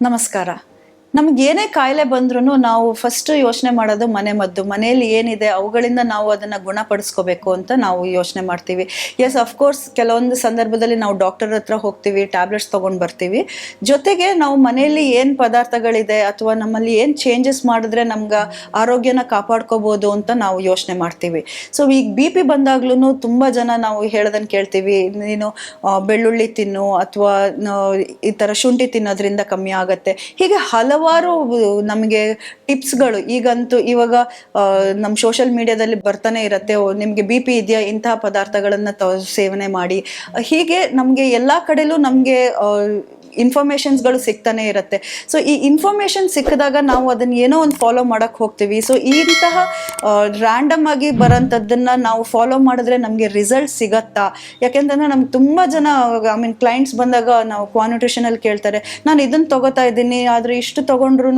ನಮಸ್ಕಾರ. ನಮ್ಗೆ ಏನೇ ಕಾಯಿಲೆ ಬಂದ್ರೂ ನಾವು ಫಸ್ಟ್ ಯೋಚನೆ ಮಾಡೋದು ಮನೆ ಮದ್ದು. ಮನೆಯಲ್ಲಿ ಏನಿದೆ, ಅವುಗಳಿಂದ ನಾವು ಅದನ್ನ ಗುಣಪಡಿಸ್ಕೋಬೇಕು ಅಂತ ನಾವು ಯೋಚನೆ ಮಾಡ್ತೀವಿ. ಎಸ್ ಅಫ್ಕೋರ್ಸ್ ಕೆಲವೊಂದು ಸಂದರ್ಭದಲ್ಲಿ ನಾವು ಡಾಕ್ಟರ್ ಹತ್ರ ಹೋಗ್ತೀವಿ ಟ್ಯಾಬ್ಲೆಟ್ಸ್ ತೊಗೊಂಡು ಬರ್ತೀವಿ. ಜೊತೆಗೆ ನಾವು ಮನೆಯಲ್ಲಿ ಏನು ಪದಾರ್ಥಗಳಿದೆ ಅಥವಾ ನಮ್ಮಲ್ಲಿ ಏನು ಚೇಂಜಸ್ ಮಾಡಿದ್ರೆ ನಮ್ಗೆ ಆರೋಗ್ಯನ ಕಾಪಾಡ್ಕೋಬೋದು ಅಂತ ನಾವು ಯೋಚನೆ ಮಾಡ್ತೀವಿ. ಸೊ ಈಗ ಬಿ ಪಿ ಬಂದಾಗ್ಲೂ ತುಂಬ ಜನ ನಾವು ಹೇಳೋದನ್ನು ಕೇಳ್ತೀವಿ, ನೀನು ಬೆಳ್ಳುಳ್ಳಿ ತಿನ್ನು ಅಥವಾ ಈ ಥರ ಶುಂಠಿ ತಿನ್ನೋದ್ರಿಂದ ಕಮ್ಮಿ ಆಗುತ್ತೆ. ಹೀಗೆ ಹಲವಾರು ನಮಗೆ ಟಿಪ್ಸ್ಗಳು. ಈಗಂತೂ ಇವಾಗ ನಮ್ಮ ಸೋಷಿಯಲ್ ಮೀಡಿಯಾದಲ್ಲಿ ಬರ್ತಾನೆ ಇರುತ್ತೆ. ನಿಮಗೆ ಬಿ ಪಿ ಇದೆಯಾ? ಇಂತಹ ಪದಾರ್ಥಗಳನ್ನ ಸೇವನೆ ಮಾಡಿ. ಹೀಗೆ ನಮಗೆ ಎಲ್ಲ ಕಡೆಲೂ ನಮಗೆ ಇನ್ಫಾರ್ಮೇಶನ್ಸ್ಗಳು ಸಿಗ್ತಾನೆ ಇರುತ್ತೆ. ಸೊ ಈ ಇನ್ಫಾರ್ಮೇಷನ್ ಸಿಕ್ಕಿದಾಗ ನಾವು ಅದನ್ನ ಏನೋ ಒಂದು ಫಾಲೋ ಮಾಡಕ್ ಹೋಗ್ತೀವಿ. ಸೊ ಇಂತಹ ರ್ಯಾಂಡಮ್ ಆಗಿ ಬರೋಂಥದ್ದನ್ನ ನಾವು ಫಾಲೋ ಮಾಡಿದ್ರೆ ನಮಗೆ ರಿಸಲ್ಟ್ ಸಿಗತ್ತಾ? ಯಾಕೆಂತಂದ್ರೆ ನಮ್ಗೆ ತುಂಬಾ ಜನ ಐ ಮೀನ್ ಕ್ಲೈಂಟ್ಸ್ ಬಂದಾಗ ನಾವು ಕ್ವಾನ್ಯೂಟ್ರಿಷನ್ ಅಲ್ಲಿ ಕೇಳ್ತಾರೆ, ನಾನು ಇದನ್ನ ತಗೋತಾ ಇದ್ದೀನಿ, ಆದ್ರೆ ಇಷ್ಟು ತಗೊಂಡ್ರು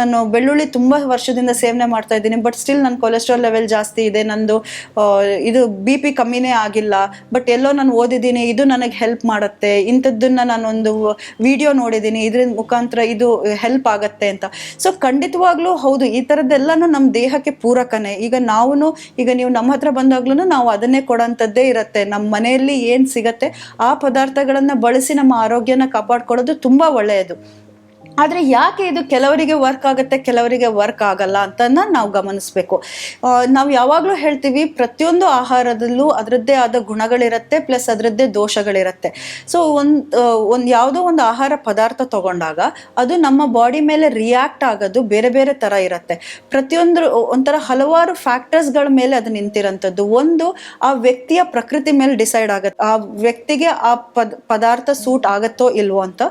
ನಾನು ಬೆಳ್ಳುಳ್ಳಿ ತುಂಬಾ ವರ್ಷದಿಂದ ಸೇವನೆ ಮಾಡ್ತಾ ಇದ್ದೀನಿ ಬಟ್ ಸ್ಟಿಲ್ ನನ್ನ ಕೊಲೆಸ್ಟ್ರಾಲ್ ಲೆವೆಲ್ ಜಾಸ್ತಿ ಇದೆ, ನಂದು ಇದು ಬಿ ಪಿ ಕಮ್ಮಿನೇ ಆಗಿಲ್ಲ ಬಟ್ ಎಲ್ಲೋ ನಾನು ಓದಿದ್ದೀನಿ, ಇದು ನನಗೆ ಹೆಲ್ಪ್ ಮಾಡುತ್ತೆ, ಇಂಥದ್ದನ್ನ ನಾನೊಂದು ವಿಡಿಯೋ ನೋಡಿದ್ದೀನಿ ಇದ್ರ ಮುಖಾಂತರ ಇದು ಹೆಲ್ಪ್ ಆಗತ್ತೆ ಅಂತ. ಸೊ ಖಂಡಿತವಾಗ್ಲೂ ಹೌದು, ಈ ಥರದ್ದೆಲ್ಲನೂ ನಮ್ಮ ದೇಹಕ್ಕೆ ಪೂರಕನೇ. ಈಗ ನಾವು ಈಗ ನೀವು ನಮ್ಮ ಹತ್ರ ಬಂದಾಗ್ಲೂ ನಾವು ಅದನ್ನೇ ಕೊಡೋಂಥದ್ದೇ ಇರುತ್ತೆ. ನಮ್ಮ ಮನೆಯಲ್ಲಿ ಏನು ಸಿಗತ್ತೆ, ಆ ಪದಾರ್ಥಗಳನ್ನ ಬಳಸಿ ನಮ್ಮ ಆರೋಗ್ಯನ ಕಾಪಾಡ್ಕೊಳ್ಳೋದು ತುಂಬಾ ಒಳ್ಳೆಯದು. ಆದರೆ ಯಾಕೆ ಇದು ಕೆಲವರಿಗೆ ವರ್ಕ್ ಆಗುತ್ತೆ, ಕೆಲವರಿಗೆ ವರ್ಕ್ ಆಗಲ್ಲ ಅಂತ ನಾವು ಗಮನಿಸಬೇಕು. ನಾವು ಯಾವಾಗಲೂ ಹೇಳ್ತೀವಿ ಪ್ರತಿಯೊಂದು ಆಹಾರದಲ್ಲೂ ಅದರದ್ದೇ ಆದ ಗುಣಗಳಿರುತ್ತೆ ಪ್ಲಸ್ ಅದರದ್ದೇ ದೋಷಗಳಿರುತ್ತೆ. ಸೊ ಒಂದು ಒಂದು ಯಾವುದೋ ಒಂದು ಆಹಾರ ಪದಾರ್ಥ ತಗೊಂಡಾಗ ಅದು ನಮ್ಮ ಬಾಡಿ ಮೇಲೆ ರಿಯಾಕ್ಟ್ ಆಗೋದು ಬೇರೆ ಬೇರೆ ಥರ ಇರುತ್ತೆ. ಪ್ರತಿಯೊಂದು ಒಂಥರ ಹಲವಾರು ಫ್ಯಾಕ್ಟರ್ಸ್ಗಳ ಮೇಲೆ ಅದು ನಿಂತಿರೋಂಥದ್ದು. ಒಂದು, ಆ ವ್ಯಕ್ತಿಯ ಪ್ರಕೃತಿ ಮೇಲೆ ಡಿಸೈಡ್ ಆಗುತ್ತೆ. ಆ ವ್ಯಕ್ತಿಗೆ ಆ ಪದ, ಪದಾರ್ಥ ಸೂಟ್ ಆಗುತ್ತೋ ಇಲ್ವೋ ಅಂತ.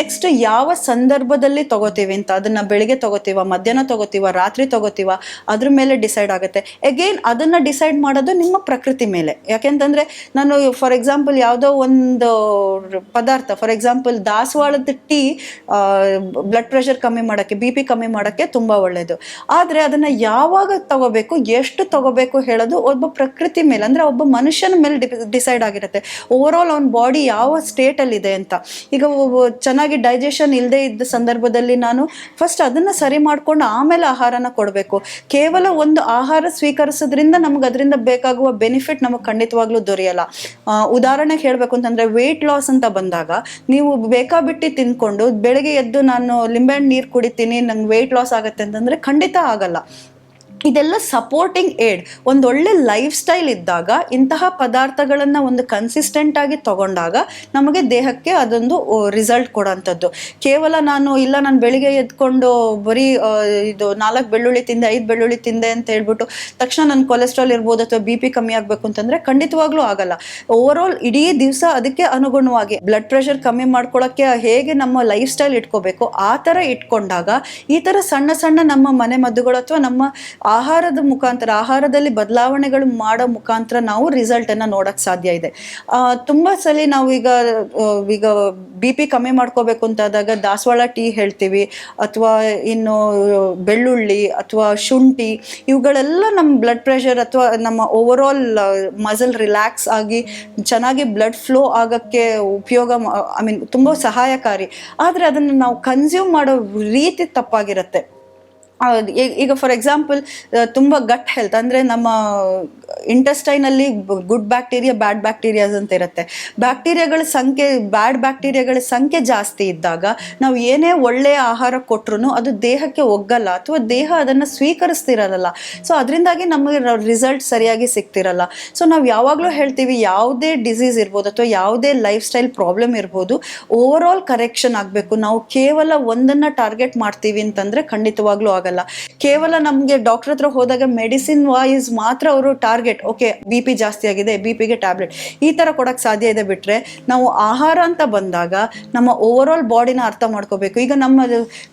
ನೆಕ್ಸ್ಟ್ ಯಾವ ಸಂದರ್ಭದಲ್ಲಿ ತಗೋತೀವಿ ಅಂತ, ಅದನ್ನ ಬೆಳಿಗ್ಗೆ ತಗೋತೀವ, ಮಧ್ಯಾಹ್ನ ತಗೋತೀವ, ರಾತ್ರಿ ತಗೋತೀವ, ಅದ್ರ ಮೇಲೆ ಡಿಸೈಡ್ ಆಗುತ್ತೆ. ಅಗೇನ್ ಅದನ್ನ ಡಿಸೈಡ್ ಮಾಡೋದು ನಿಮ್ಮ ಪ್ರಕೃತಿ ಮೇಲೆ. ಯಾಕೆಂತಂದ್ರೆ ನಾನು ಫಾರ್ ಎಕ್ಸಾಂಪಲ್ ಯಾವುದೋ ಒಂದು ಪದಾರ್ಥ ಫಾರ್ ಎಕ್ಸಾಂಪಲ್ ದಾಸವಾಳದ ಟೀ ಬ್ಲಡ್ ಪ್ರೆಷರ್ ಕಮ್ಮಿ ಮಾಡೋಕ್ಕೆ ಬಿ ಪಿ ಕಮ್ಮಿ ಮಾಡೋಕ್ಕೆ ತುಂಬ ಒಳ್ಳೆಯದು ಆದರೆ ಅದನ್ನು ಯಾವಾಗ ತಗೋಬೇಕು, ಎಷ್ಟು ತಗೋಬೇಕು ಹೇಳೋದು ಒಬ್ಬ ಪ್ರಕೃತಿ ಮೇಲೆ, ಅಂದರೆ ಒಬ್ಬ ಮನುಷ್ಯನ ಮೇಲೆ ಡಿಸೈಡ್ ಆಗಿರುತ್ತೆ. ಓವರ್ ಆಲ್ ಅವ್ನ ಬಾಡಿ ಯಾವ ಸ್ಟೇಟಲ್ಲಿ ಇದೆ ಅಂತ. ಈಗ ಚೆನ್ನಾಗಿ ಡೈಜೆಷನ್ ಇಲ್ಲದೆ ಇದ್ದ ಸಂದರ್ಭದಲ್ಲಿ ನಾನು ಫಸ್ಟ್ ಅದನ್ನು ಸರಿ ಮಾಡ್ಕೊಂಡು ಆಮೇಲೆ ಆಹಾರನ ಕೊಡಬೇಕು. ಕೇವಲ ಒಂದು ಆಹಾರ ಸ್ವೀಕರಿಸೋದ್ರಿಂದ ನಮ್ಗೆ ಅದರಿಂದ ಬೇಕಾಗುವ ಬೆನಿಫಿಟ್ ನಮಗೆ ಖಂಡಿತವಾಗ್ಲೂ ದೊರೆಯಲ್ಲ. ಉದಾಹರಣೆಗೆ ಹೇಳಬೇಕು ಅಂತಂದರೆ ವೆಯ್ಟ್ ಲಾಸ್ ಅಂತ ಬಂದಾಗ ನೀವು ಬೇಕಾಬಿಟ್ಟಿ ತಿಂದ್ಕೊಂಡು ಬೆಳಗ್ಗೆ ಎದ್ದು ನಾನು ಲಿಂಬೆಹಣ್ಣು ನೀರು ಕುಡಿತೀನಿ, ನಂಗೆ ವೆಯ್ಟ್ ಲಾಸ್ ಆಗುತ್ತೆ ಅಂತಂದರೆ ಖಂಡಿತ ಆಗಲ್ಲ. ಇದೆಲ್ಲ ಸಪೋರ್ಟಿಂಗ್ ಏಡ್ ಒಂದೊಳ್ಳೆ ಲೈಫ್ ಸ್ಟೈಲ್ ಇದ್ದಾಗ, ಇಂತಹ ಪದಾರ್ಥಗಳನ್ನು ಒಂದು ಕನ್ಸಿಸ್ಟೆಂಟ್ ಆಗಿ ತಗೊಂಡಾಗ ನಮಗೆ ದೇಹಕ್ಕೆ ಅದೊಂದು ರಿಸಲ್ಟ್ ಕೊಡೋಂಥದ್ದು. ಕೇವಲ ನಾನು, ಇಲ್ಲ, ನಾನು ಬೆಳಿಗ್ಗೆ ಎದ್ಕೊಂಡು ಬರೀ ಇದು ನಾಲ್ಕು ಬೆಳ್ಳುಳ್ಳಿ ತಿಂದೆ, ಐದು ಬೆಳ್ಳುಳ್ಳಿ ತಿಂದೆ ಅಂತ ಹೇಳ್ಬಿಟ್ಟು ತಕ್ಷಣ ನನ್ನ ಕೊಲೆಸ್ಟ್ರಾಲ್ ಇರ್ಬೋದು ಅಥವಾ ಬಿ ಪಿ ಕಮ್ಮಿ ಆಗಬೇಕು ಅಂತಂದರೆ ಖಂಡಿತವಾಗ್ಲೂ ಆಗಲ್ಲ. ಓವರ್ ಆಲ್ ಇಡೀ ದಿವಸ ಅದಕ್ಕೆ ಅನುಗುಣವಾಗಿ ಬ್ಲಡ್ ಪ್ರೆಷರ್ ಕಮ್ಮಿ ಮಾಡ್ಕೊಳ್ಳೋಕ್ಕೆ ಹೇಗೆ ನಮ್ಮ ಲೈಫ್ ಸ್ಟೈಲ್ ಇಟ್ಕೋಬೇಕು, ಆ ಥರ ಇಟ್ಕೊಂಡಾಗ ಈ ಥರ ಸಣ್ಣ ಸಣ್ಣ ನಮ್ಮ ಮನೆ ಮದ್ದುಗಳು ಅಥವಾ ನಮ್ಮ ಆಹಾರದ ಮುಖಾಂತರ, ಆಹಾರದಲ್ಲಿ ಬದಲಾವಣೆಗಳು ಮಾಡೋ ಮುಖಾಂತರ ನಾವು ರಿಸಲ್ಟನ್ನು ಅನ್ನ ನೋಡಕ್ ಸಾಧ್ಯ ಇದೆ. ತುಂಬ ಸಲ ನಾವು ಈಗ ಈಗ ಬಿ ಪಿ ಕಮ್ಮಿ ಮಾಡ್ಕೋಬೇಕು ಅಂತಾದಾಗ ದಾಸವಾಳ ಟೀ ಹೇಳ್ತೀವಿ, ಅಥವಾ ಇನ್ನು ಬೆಳ್ಳುಳ್ಳಿ ಅಥವಾ ಶುಂಠಿ, ಇವುಗಳೆಲ್ಲ ನಮ್ಮ ಬ್ಲಡ್ ಪ್ರೆಷರ್ ಅಥವಾ ನಮ್ಮ ಓವರ್ ಆಲ್ ಮಸಲ್ ರಿಲ್ಯಾಕ್ಸ್ ಆಗಿ ಚೆನ್ನಾಗಿ ಬ್ಲಡ್ ಫ್ಲೋ ಆಗಕ್ಕೆ ಉಪಯೋಗ ಐ ಮೀನ್ ತುಂಬ ಸಹಾಯಕಾರಿ. ಆದರೆ ಅದನ್ನು ನಾವು ಕನ್ಸ್ಯೂಮ್ ಮಾಡೋ ರೀತಿ ತಪ್ಪಾಗಿರುತ್ತೆ. ಈಗ ಫಾರ್ ಎಕ್ಸಾಂಪಲ್ ತುಂಬ ಗಟ್ ಹೆಲ್ತ್ ಅಂದರೆ ನಮ್ಮ ಇಂಟೆಸ್ಟೈನಲ್ಲಿ ಗುಡ್ ಬ್ಯಾಕ್ಟೀರಿಯಾ ಬ್ಯಾಡ್ ಬ್ಯಾಕ್ಟೀರಿಯಾಸ್ ಅಂತ ಇರುತ್ತೆ. ಬ್ಯಾಕ್ಟೀರಿಯಾಗಳ ಸಂಖ್ಯೆ ಬ್ಯಾಡ್ ಬ್ಯಾಕ್ಟೀರಿಯಾಗಳ ಸಂಖ್ಯೆ ಜಾಸ್ತಿ ಇದ್ದಾಗ ನಾವು ಏನೇ ಒಳ್ಳೆಯ ಆಹಾರ ಕೊಟ್ಟರು ಅದು ದೇಹಕ್ಕೆ ಒಗ್ಗಲ್ಲ ಅಥವಾ ದೇಹ ಅದನ್ನು ಸ್ವೀಕರಿಸ್ತಿರಲ್ಲ. ಸೊ ಅದರಿಂದಾಗಿ ನಮಗೆ ರಿಸಲ್ಟ್ ಸರಿಯಾಗಿ ಸಿಗ್ತಿರಲ್ಲ. ಸೊ ನಾವು ಯಾವಾಗಲೂ ಹೇಳ್ತೀವಿ ಯಾವುದೇ ಡಿಸೀಸ್ ಇರ್ಬೋದು ಅಥವಾ ಯಾವುದೇ ಲೈಫ್ ಸ್ಟೈಲ್ ಪ್ರಾಬ್ಲಮ್ ಇರ್ಬೋದು ಓವರ್ ಕರೆಕ್ಷನ್ ಆಗಬೇಕು. ನಾವು ಕೇವಲ ಒಂದನ್ನು ಟಾರ್ಗೆಟ್ ಮಾಡ್ತೀವಿ ಅಂತಂದರೆ ಖಂಡಿತವಾಗ್ಲೂ ಆಗಲ್ಲ ಕೇವಲ ನಮಗೆ ಡಾಕ್ಟರ್ ಹತ್ರ ಹೋದಾಗ ಮೆಡಿಸಿನ್ ವೈಸ್ ಮಾತ್ರ ಅವರು ಟಾರ್ಗೆಟ್ ಓಕೆ ಬಿ ಪಿ ಜಾಸ್ತಿ ಆಗಿದೆ ಬಿ ಪಿಗೆ ಟ್ಯಾಬ್ಲೆಟ್ ಈ ತರ ಕೊಡಕ್ ಸಾಧ್ಯ ಇದೆ ಬಿಟ್ರೆ ನಾವು ಆಹಾರ ಅಂತ ಬಂದಾಗ ನಮ್ಮ ಓವರ್ ಆಲ್ ಬಾಡಿನ ಅರ್ಥ ಮಾಡ್ಕೋಬೇಕು. ಈಗ ನಮ್ಮ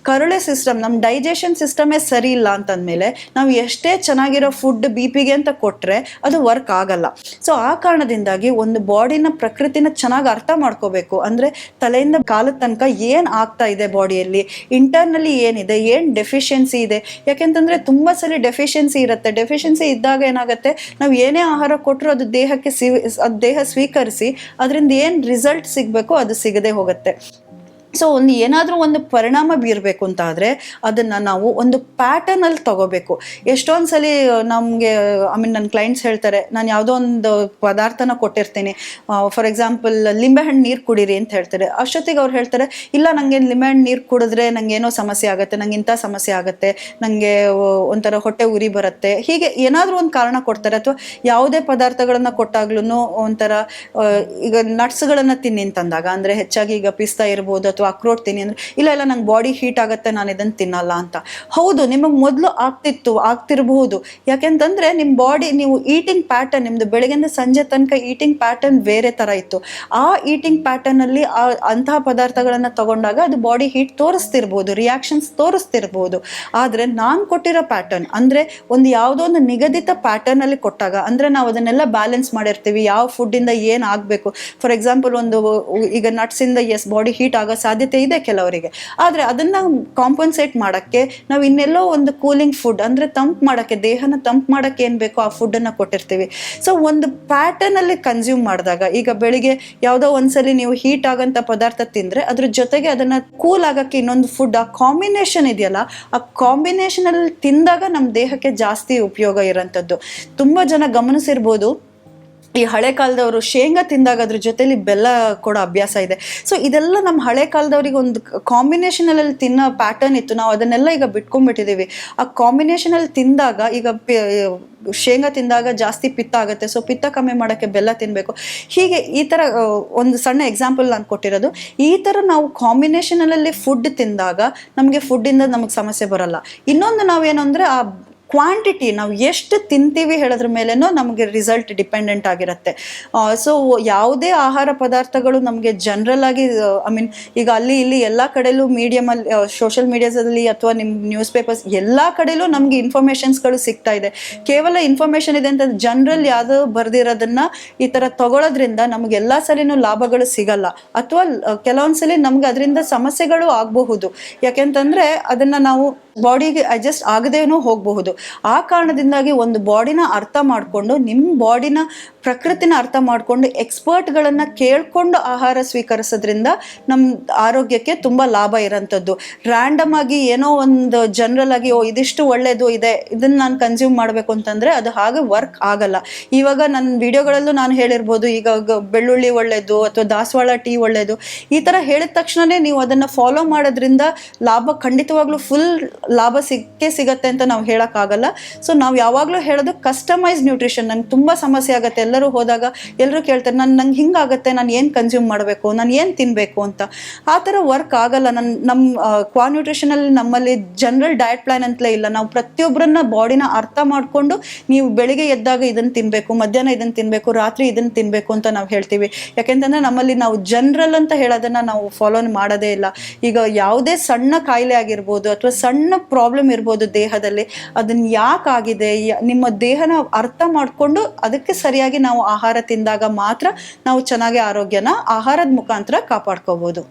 ಕರುಳೆ ಸಿಸ್ಟಮ್ ನಮ್ಮ ಡೈಜೆಷನ್ ಸಿಸ್ಟಮೇ ಸರಿ ಇಲ್ಲ ಅಂತಂದ್ಮೇಲೆ ನಾವು ಎಷ್ಟೇ ಚೆನ್ನಾಗಿರೋ ಫುಡ್ ಬಿ ಪಿಗೆ ಅಂತ ಕೊಟ್ರೆ ಅದು ವರ್ಕ್ ಆಗಲ್ಲ. ಸೊ ಆ ಕಾರಣದಿಂದಾಗಿ ಒಂದು ಬಾಡಿನ ಪ್ರಕೃತಿನ ಚೆನ್ನಾಗಿ ಅರ್ಥ ಮಾಡ್ಕೋಬೇಕು. ಅಂದ್ರೆ ತಲೆಯಿಂದ ಕಾಲದ ತನಕ ಏನ್ ಆಗ್ತಾ ಇದೆ ಬಾಡಿಯಲ್ಲಿ ಇಂಟರ್ನಲಿ ಏನಿದೆ? ಏನ್ ಡೆಫಿಷಿಯನ್ಸಿ ಇದೆ. ಯಾಕೆಂತಂದ್ರೆ ತುಂಬಾ ಸಲ ಡೆಫಿಷಿಯನ್ಸಿ ಇರುತ್ತೆ. ಡೆಫಿಷಿಯನ್ಸಿ ಇದ್ದಾಗ ಏನಾಗುತ್ತೆ? ನಾವು ಏನೇ ಆಹಾರ ಕೊಟ್ಟರು ಅದು ದೇಹಕ್ಕೆ ಸಿ ದೇಹ ಸ್ವೀಕರಿಸಿ, ಅದರಿಂದ ಏನ್ ರಿಸಲ್ಟ್ ಸಿಗಬೇಕು ಅದು ಸಿಗದೆ ಹೋಗುತ್ತೆ. ಸೊ ಒಂದು ಏನಾದರೂ ಒಂದು ಪರಿಣಾಮ ಬೀರಬೇಕು ಅಂತ ಆದರೆ ಅದನ್ನು ನಾವು ಒಂದು ಪ್ಯಾಟರ್ನಲ್ಲಿ ತಗೋಬೇಕು. ಎಷ್ಟೊಂದು ಸಲ ನಮಗೆ ಐ ಮೀನ್ ನನ್ನ ಕ್ಲೈಂಟ್ಸ್ ಹೇಳ್ತಾರೆ, ನಾನು ಯಾವುದೋ ಒಂದು ಪದಾರ್ಥನ ಕೊಟ್ಟಿರ್ತೀನಿ. ಫಾರ್ ಎಕ್ಸಾಂಪಲ್ ಲಿಂಬೆಹಣ್ಣು ನೀರು ಕುಡೀರಿ ಅಂತ ಹೇಳ್ತಾರೆ. ಅಷ್ಟೊತ್ತಿಗೆ ಅವ್ರು ಹೇಳ್ತಾರೆ, ಇಲ್ಲ ನನಗೆ ಲಿಂಬೆಹಣ್ಣು ನೀರು ಕುಡಿದ್ರೆ ನಂಗೆ ಏನೋ ಸಮಸ್ಯೆ ಆಗುತ್ತೆ, ನಂಗೆ ಇಂಥ ಸಮಸ್ಯೆ ಆಗುತ್ತೆ ನನಗೆ ಒಂಥರ ಹೊಟ್ಟೆ ಉರಿ ಬರುತ್ತೆ. ಹೀಗೆ ಏನಾದರೂ ಒಂದು ಕಾರಣ ಕೊಡ್ತಾರೆ, ಅಥವಾ ಯಾವುದೇ ಪದಾರ್ಥಗಳನ್ನು ಕೊಟ್ಟಾಗ್ಲೂ ಒಂಥರ ಈಗ ನಟ್ಸ್ಗಳನ್ನು ತಿನ್ನಿ ಅಂತಂದಾಗ ಅಂದರೆ ಹೆಚ್ಚಾಗಿ ಈಗ ಪಿಸ್ತಾ ಇರ್ಬೋದು, ಅಥವಾ ಅಕ್ರೋಟ್ ತಿನ್ನಿ ಅಂದ್ರೆ, ಇಲ್ಲ ಇಲ್ಲ, ನಂಗೆ ಬಾಡಿ ಹೀಟ್ ಆಗುತ್ತೆ, ನಾನು ಇದನ್ನು ತಿನ್ನಲ್ಲ ಅಂತ. ಹೌದು, ನಿಮಗೆ ಮೊದಲು ಆಗ್ತಿತ್ತು, ಆಗ್ತಿರಬಹುದು. ಯಾಕೆಂತಂದ್ರೆ ನಿಮ್ಮ ಬಾಡಿ ನೀವು ಈಟಿಂಗ್ ಪ್ಯಾಟರ್ನ್ ನಿಮ್ದು ಬೆಳಗ್ಗೆಯಿಂದ ಸಂಜೆ ತನಕ ಈಟಿಂಗ್ ಪ್ಯಾಟರ್ನ್ ಬೇರೆ ಥರ ಇತ್ತು. ಆ ಈಟಿಂಗ್ ಪ್ಯಾಟರ್ನಲ್ಲಿ ಆ ಅಂತಹ ಪದಾರ್ಥಗಳನ್ನು ತಗೊಂಡಾಗ ಅದು ಬಾಡಿ ಹೀಟ್ ತೋರಿಸ್ತಿರ್ಬೋದು ರಿಯಾಕ್ಷನ್ಸ್ ತೋರಿಸ್ತಿರ್ಬೋದು. ಆದರೆ, ನಾನು ಕೊಟ್ಟಿರೋ ಪ್ಯಾಟರ್ನ್ ಅಂದರೆ ಒಂದು ಯಾವುದೋ ಒಂದು ನಿಗದಿತ ಪ್ಯಾಟರ್ನಲ್ಲಿ ಕೊಟ್ಟಾಗ, ಅಂದರೆ ನಾವು ಅದನ್ನೆಲ್ಲ ಬ್ಯಾಲೆನ್ಸ್ ಮಾಡಿರ್ತೀವಿ, ಯಾವ ಫುಡ್ಡಿಂದ ಏನು ಆಗಬೇಕು. ಫಾರ್ ಎಕ್ಸಾಂಪಲ್ ಒಂದು, ಈಗ ನಟ್ಸಿಂದ ಎಸ್ ಬಾಡಿ ಹೀಟ್ ಆಗೋ ಸಾಧ್ಯತೆ ಇದೆ ಕೆಲವರಿಗೆ. ಆದರೆ ಅದನ್ನು ಕಾಂಪನ್ಸೇಟ್ ಮಾಡೋಕ್ಕೆ ನಾವು ಇನ್ನೆಲ್ಲೋ ಒಂದು ಕೂಲಿಂಗ್ ಫುಡ್ ಅಂದರೆ ತಂಪು ಮಾಡೋಕ್ಕೆ, ದೇಹನ ತಂಪು ಮಾಡೋಕ್ಕೆ ಏನು ಬೇಕೋ ಆ ಫುಡ್ಡನ್ನು ಕೊಟ್ಟಿರ್ತೀವಿ. ಸೊ ಒಂದು ಪ್ಯಾಟರ್ನಲ್ಲಿ ಕನ್ಸ್ಯೂಮ್ ಮಾಡಿದಾಗ, ಈಗ ಬೆಳಿಗ್ಗೆ ಯಾವುದೋ ಒಂದ್ಸಲಿ ನೀವು ಹೀಟ್ ಆಗೋಂಥ ಪದಾರ್ಥ ತಿಂದರೆ ಅದ್ರ ಜೊತೆಗೆ ಅದನ್ನು ಕೂಲ್ ಆಗೋಕ್ಕೆ ಇನ್ನೊಂದು ಫುಡ್ ಆ ಕಾಂಬಿನೇಷನ್ ಇದೆಯಲ್ಲ, ಆ ಕಾಂಬಿನೇಷನಲ್ಲಿ ತಿಂದಾಗ ನಮ್ಮ ದೇಹಕ್ಕೆ ಜಾಸ್ತಿ ಉಪಯೋಗ ಇರೋಂಥದ್ದು. ತುಂಬ ಜನ ಗಮನಿಸಿರ್ಬೋದು ಈ ಹಳೆ ಕಾಲದವರು ಶೇಂಗಾ ತಿಂದಾಗ ಅದ್ರ ಜೊತೆಲಿ ಬೆಲ್ಲ ಕೊಡೋ ಅಭ್ಯಾಸ ಇದೆ. ಸೊ ಇದೆಲ್ಲ ನಮ್ಮ ಹಳೆ ಕಾಲದವ್ರಿಗೆ ಒಂದು ಕಾಂಬಿನೇಷನಲ್ಲಿ ತಿನ್ನೋ ಪ್ಯಾಟರ್ನ್ ಇತ್ತು. ನಾವು ಅದನ್ನೆಲ್ಲ ಈಗ ಬಿಟ್ಕೊಂಡ್ಬಿಟ್ಟಿದ್ದೀವಿ ಆ ಕಾಂಬಿನೇಷನಲ್ಲಿ ತಿಂದಾಗ ಈಗ ಶೇಂಗಾ ತಿಂದಾಗ ಜಾಸ್ತಿ ಪಿತ್ತ ಆಗುತ್ತೆ. ಸೊ ಪಿತ್ತ ಕಮ್ಮಿ ಮಾಡೋಕ್ಕೆ ಬೆಲ್ಲ ತಿನ್ನಬೇಕು ಹೀಗೆ ಈ ಥರ ಒಂದು ಸಣ್ಣ ಎಕ್ಸಾಂಪಲ್ ನಾನು ಕೊಟ್ಟಿರೋದು. ಈ ಥರ ನಾವು ಕಾಂಬಿನೇಷನಲ್ಲಿ ಫುಡ್ ತಿಂದಾಗ ನಮಗೆ ಫುಡ್ಡಿಂದ ನಮಗೆ ಸಮಸ್ಯೆ ಬರಲ್ಲ. ಇನ್ನೊಂದು ನಾವೇನು ಅಂದರೆ ಆ ಕ್ವಾಂಟಿಟಿ ನಾವು ಎಷ್ಟು ತಿಂತೀವಿ ಹೇಳೋದ್ರ ಮೇಲೇನೋ ನಮಗೆ ರಿಸಲ್ಟ್ ಡಿಪೆಂಡೆಂಟ್ ಆಗಿರುತ್ತೆ. ಸೊ ಯಾವುದೇ ಆಹಾರ ಪದಾರ್ಥಗಳು ನಮಗೆ ಜನರಲ್ ಆಗಿ ಐ ಮೀನ್ ಈಗ ಅಲ್ಲಿ ಇಲ್ಲಿ ಎಲ್ಲ ಕಡೆಲೂ ಮೀಡಿಯಮಲ್ಲಿ ಸೋಷಿಯಲ್ ಮೀಡಿಯಾಸಲ್ಲಿ ಅಥವಾ ನಿಮ್ಮ ನ್ಯೂಸ್ ಪೇಪರ್ಸ್ ಎಲ್ಲ ಕಡೆಲೂ ನಮಗೆ ಇನ್ಫಾರ್ಮೇಷನ್ಸ್ಗಳು ಸಿಗ್ತಾ ಇದೆ. ಕೇವಲ ಇನ್ಫಾರ್ಮೇಷನ್ ಇದೆ ಅಂತ ಜನರಲ್ ಯಾವುದೋ ಬರ್ದಿರೋದನ್ನ ಈ ಥರ ತಗೊಳ್ಳೋದ್ರಿಂದ ನಮಗೆ ಎಲ್ಲ ಸಲಿನೂ ಲಾಭಗಳು ಸಿಗಲ್ಲ. ಅಥವಾ ಕೆಲವೊಂದು ಸಲ ನಮ್ಗೆ ಅದರಿಂದ ಸಮಸ್ಯೆಗಳು ಆಗಬಹುದು. ಯಾಕೆಂತಂದ್ರೆ ಅದನ್ನ ನಾವು ಬಾಡಿಗೆ ಅಡ್ಜಸ್ಟ್ ಆಗದೇನೂ ಹೋಗಬಹುದು. ಆ ಕಾರಣದಿಂದಾಗಿ ಒಂದು ಬಾಡಿನ ಅರ್ಥ ಮಾಡಿಕೊಂಡು, ನಿಮ್ಮ ಬಾಡಿನ ಪ್ರಕೃತಿನ ಅರ್ಥ ಮಾಡಿಕೊಂಡು ಎಕ್ಸ್ಪರ್ಟ್ಗಳನ್ನು ಕೇಳ್ಕೊಂಡು ಆಹಾರ ಸ್ವೀಕರಿಸೋದ್ರಿಂದ ನಮ್ಮ ಆರೋಗ್ಯಕ್ಕೆ ತುಂಬ ಲಾಭ ಇರೋಂಥದ್ದು. ರ್ಯಾಂಡಮ್ ಆಗಿ ಏನೋ ಒಂದು ಜನರಲ್ ಆಗಿ, ಓ, ಇದಿಷ್ಟು ಒಳ್ಳೇದು ಇದೆ, ಇದನ್ನು ನಾನು ಕನ್ಸ್ಯೂಮ್ ಮಾಡಬೇಕು ಅಂತಂದರೆ ಅದು ಹಾಗೆ ವರ್ಕ್ ಆಗಲ್ಲ. ಇವಾಗ ನನ್ನ ವಿಡಿಯೋಗಳಲ್ಲೂ ನಾನು ಹೇಳಿರ್ಬೋದು, ಈಗ ಬೆಳ್ಳುಳ್ಳಿ ಒಳ್ಳೇದು ಅಥವಾ ದಾಸವಾಳ ಟೀ ಒಳ್ಳೇದು, ಈ ಥರ ಹೇಳಿದ ತಕ್ಷಣನೇ ನೀವು ಅದನ್ನು ಫಾಲೋ ಮಾಡೋದ್ರಿಂದ ಲಾಭ ಖಂಡಿತವಾಗ್ಲೂ ಫುಲ್ ಲಾಭ ಸಿಕ್ಕೇ ಸಿಗತ್ತೆ ಅಂತ ನಾವು ಹೇಳೋಕ್ಕಾಗಲ್ಲ. ಸೊ ನಾವು ಯಾವಾಗಲೂ ಹೇಳೋದು ಕಸ್ಟಮೈಸ್ ನ್ಯೂಟ್ರಿಷನ್ ನಂಗೆ ತುಂಬ ಸಮಸ್ಯೆ ಆಗುತ್ತೆ. ಎಲ್ಲರೂ ಹೋದಾಗ ಎಲ್ಲರೂ ಕೇಳ್ತಾರೆ, ನಾನು ನಂಗೆ ಹಿಂಗಾಗುತ್ತೆ. ನಾನು ಏನು ಕನ್ಸ್ಯೂಮ್ ಮಾಡಬೇಕು? ನಾನು ಏನು ತಿನ್ನಬೇಕು ಅಂತ. ಆ ಥರ ವರ್ಕ್ ಆಗಲ್ಲ. ನನ್ನ ನಮ್ಮ ಕ್ವಾ ನ್ಯೂಟ್ರಿಷನಲ್ಲಿ ನಮ್ಮಲ್ಲಿ ಜನರಲ್ ಡಯಟ್ ಪ್ಲಾನ್ ಅಂತಲೇ ಇಲ್ಲ. ನಾವು ಪ್ರತಿಯೊಬ್ಬರನ್ನ ಬಾಡಿನ ಅರ್ಥ ಮಾಡಿಕೊಂಡು ನೀವು ಬೆಳಿಗ್ಗೆ ಎದ್ದಾಗ ಇದನ್ನು ತಿನ್ನಬೇಕು ಮಧ್ಯಾಹ್ನ ಇದನ್ನು ತಿನ್ನಬೇಕು ರಾತ್ರಿ ಇದನ್ನು ತಿನ್ನಬೇಕು ಅಂತ ನಾವು ಹೇಳ್ತೀವಿ. ಯಾಕೆಂತಂದ್ರೆ ನಮ್ಮಲ್ಲಿ ನಾವು ಜನರಲ್ ಅಂತ ಹೇಳೋದನ್ನ ನಾವು ಫಾಲೋ ಮಾಡೋದೇ ಇಲ್ಲ. ಈಗ ಯಾವುದೇ ಸಣ್ಣ ಕಾಯಿಲೆ ಆಗಿರ್ಬೋದು ಅಥವಾ ಸಣ್ಣ ಪ್ರಾಬ್ಲಮ್ ಇರ್ಬೋದು ದೇಹದಲ್ಲಿ ಅದನ್ನ ಯಾಕಾಗಿದೆ ನಿಮ್ಮ ದೇಹನ ಅರ್ಥ ಮಾಡಿಕೊಂಡು ಅದಕ್ಕೆ ಸರಿಯಾಗಿ ನಾವು ಆಹಾರ ತಿಂದಾಗ ಮಾತ್ರ ನಾವು ಚೆನ್ನಾಗಿ ಆರೋಗ್ಯನ ಆಹಾರದ ಮುಖಾಂತರ ಕಾಪಾಡ್ಕೋಬೋದು.